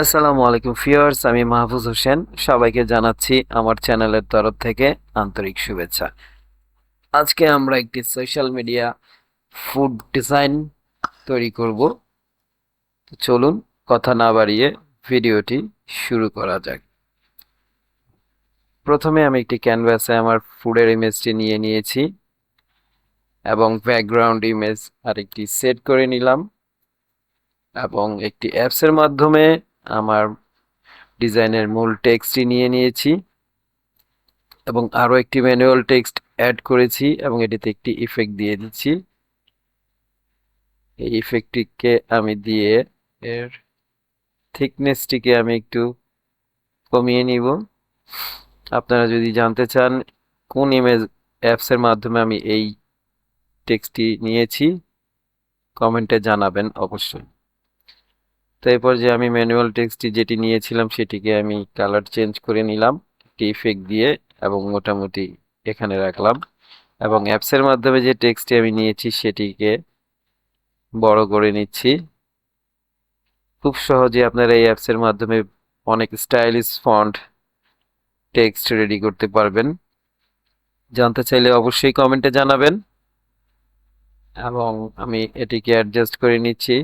আসসালামু আলাইকুম ফিয়ার্স আমি মাহফুজ হোসেন। সবাইকে জানাচ্ছি আমার চ্যানেলের তরফ থেকে আন্তরিক শুভেচ্ছা। আজকে আমরা একটি সোশ্যাল মিডিয়া ফুড ডিজাইন তৈরি করব। চলুন, কথা না বাড়িয়ে ভিডিওটি শুরু করা যাক। প্রথমে আমি একটি ক্যানভাসে আমার ফুডের ইমেজটি নিয়ে নিয়েছি এবং ব্যাকগ্রাউন্ড ইমেজ আরেকটি সেট করে নিলাম এবং একটি অ্যাপসের মাধ্যমে আমার ডিজাইনের মূল টেক্সটটি নিয়ে নিয়েছি এবং আরও একটি ম্যানুয়াল টেক্সট অ্যাড করেছি এবং এটিতে একটি ইফেক্ট দিয়ে দিচ্ছি। এই ইফেক্টটিকে আমি দিয়ে এর থিকনেসটিকে আমি একটু কমিয়ে নিব। আপনারা যদি জানতে চান কোন ইমেজ অ্যাপসের মাধ্যমে আমি এই টেক্সটটি নিয়েছি কমেন্টে জানাবেন অবশ্যই। তো এরপর যে আমি ম্যানুয়াল টেক্সটটি যেটি নিয়েছিলাম সেটিকে আমি কালার চেঞ্জ করে নিলাম, একটি ইফেক্ট দিয়ে, এবং মোটামুটি এখানে রাখলাম। এবং অ্যাপসের মাধ্যমে যে টেক্সটটি আমি নিয়েছি সেটিকে বড় করে নিচ্ছি। খুব সহজে আপনারা এই অ্যাপসের মাধ্যমে অনেক স্টাইলিশ ফন্ট টেক্সট রেডি করতে পারবেন। জানতে চাইলে অবশ্যই কমেন্টে জানাবেন। এবং আমি এটিকে অ্যাডজাস্ট করে নিচ্ছি।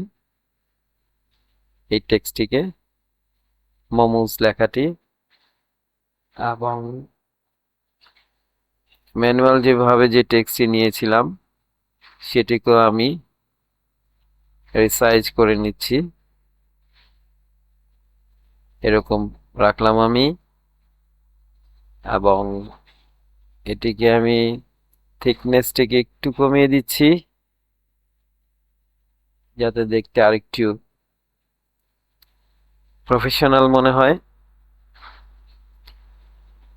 এই টেক্সটটিকে মোমোস লেখাটি এবং ম্যানুয়াল যেভাবে যে টেক্সটটি নিয়েছিলাম, সেটিকেও আমি রিসাইজ করে নিচ্ছি। এরকম রাখলাম আমি এবং এটিকে আমি থিকনেসটিকে একটু কমিয়ে দিচ্ছি, যাতে দেখতে আরেকটু প্রফেশনাল মনে হয়।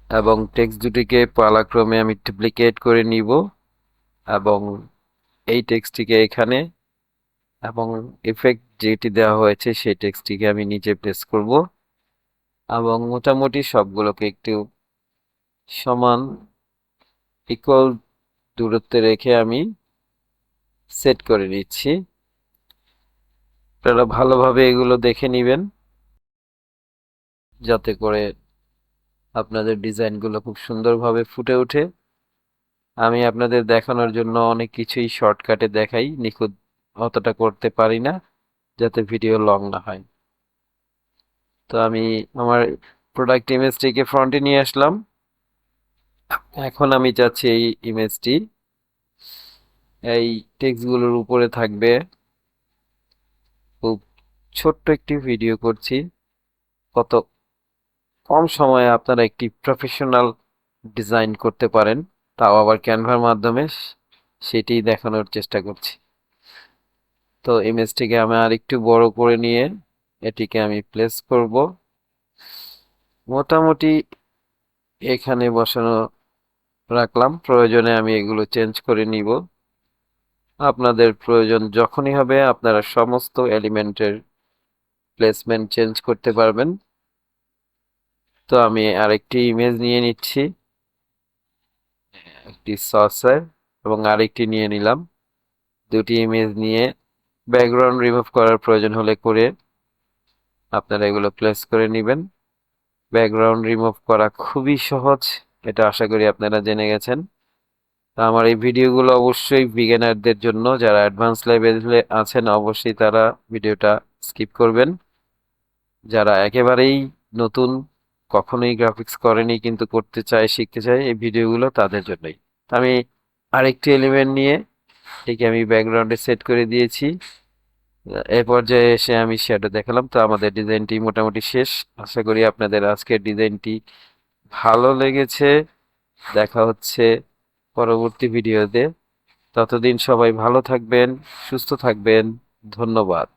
এবং টেক্সট দুটিকে পালাক্রমে আমি ডুপ্লিকেট করে নিব এবং এই টেক্সটটিকে এখানে এবং ইফেক্ট যেটি দেওয়া হয়েছে সেই টেক্সটটিকে আমি নিচে প্লেস করব এবং মোটামুটি সবগুলোকে একটু সমান ইকুয়াল দূরত্বে রেখে আমি সেট করে নিচ্ছি। আপনারা ভালোভাবে এগুলো দেখে নেবেন। যাতে করে আপনাদের ডিজাইনগুলো খুব সুন্দরভাবে ফুটে ওঠে। আমি আপনাদের দেখানোর জন্য অনেক কিছুই শর্টকাটে দেখাই, নিখুঁত অতটা করতে পারি না, যাতে ভিডিও লং না হয়। তো আমি আমার প্রোডাক্ট ইমেজটিকে ফ্রন্টে নিয়ে আসলাম। এখন আমি চাচ্ছি এই ইমেজটি এই টেক্সটগুলোর উপরে থাকবে। খুব ছোট্ট একটি ভিডিও করছি। কত কম সময়ে আপনারা একটি প্রফেশনাল ডিজাইন করতে পারেন, তাও আবার ক্যানভার মাধ্যমে সেটি দেখানোর চেষ্টা করছি। তো ইমেজটিকে আমি আর একটু বড় করে নিয়ে এটিকে আমি প্লেস করব। মোটামুটি এখানে বসানো রাখলাম, প্রয়োজনে আমি এগুলো চেঞ্জ করে নিব। আপনাদের প্রয়োজন যখনই হবে, আপনারা সমস্ত এলিমেন্টের প্লেসমেন্ট চেঞ্জ করতে পারবেন। তো আমি আরেকটি ইমেজ নিয়ে নিচ্ছি। একটি সসের এবং আরেকটি নিয়ে নিলাম। দুটি ইমেজ নিয়ে ব্যাকগ্রাউন্ড রিমুভ করার প্রয়োজন হলে করে আপনারা এগুলো প্লেস করে নেবেন। ব্যাকগ্রাউন্ড রিমুভ করা খুবই সহজ, এটা আশা করি আপনারা জেনে গেছেন। তো আমার এই ভিডিওগুলো অবশ্যই বিগিনারদের জন্য, যারা অ্যাডভান্স লেভেলে আছেন, অবশ্যই তারা ভিডিওটা স্কিপ করবেন। যারা একেবারেই নতুন কখনোই গ্রাফিক্স করেনি, কিন্তু করতে চায়, শিখতে চায় এই ভিডিওগুলো তাদের জন্যই। আমি আরেকটি এলিমেন্ট নিয়ে এটিকে আমি ব্যাকগ্রাউন্ডে সেট করে দিয়েছি। এ পর্যায়ে এসে আমি শ্যাডো দেখালাম, তো আমাদের ডিজাইনটি মোটামুটি শেষ। আশা করি আপনাদের আজকের ডিজাইনটি ভালো লেগেছে। দেখা হচ্ছে পরবর্তী ভিডিওতে ততদিন সবাই ভালো থাকবেন, সুস্থ থাকবেন। ধন্যবাদ।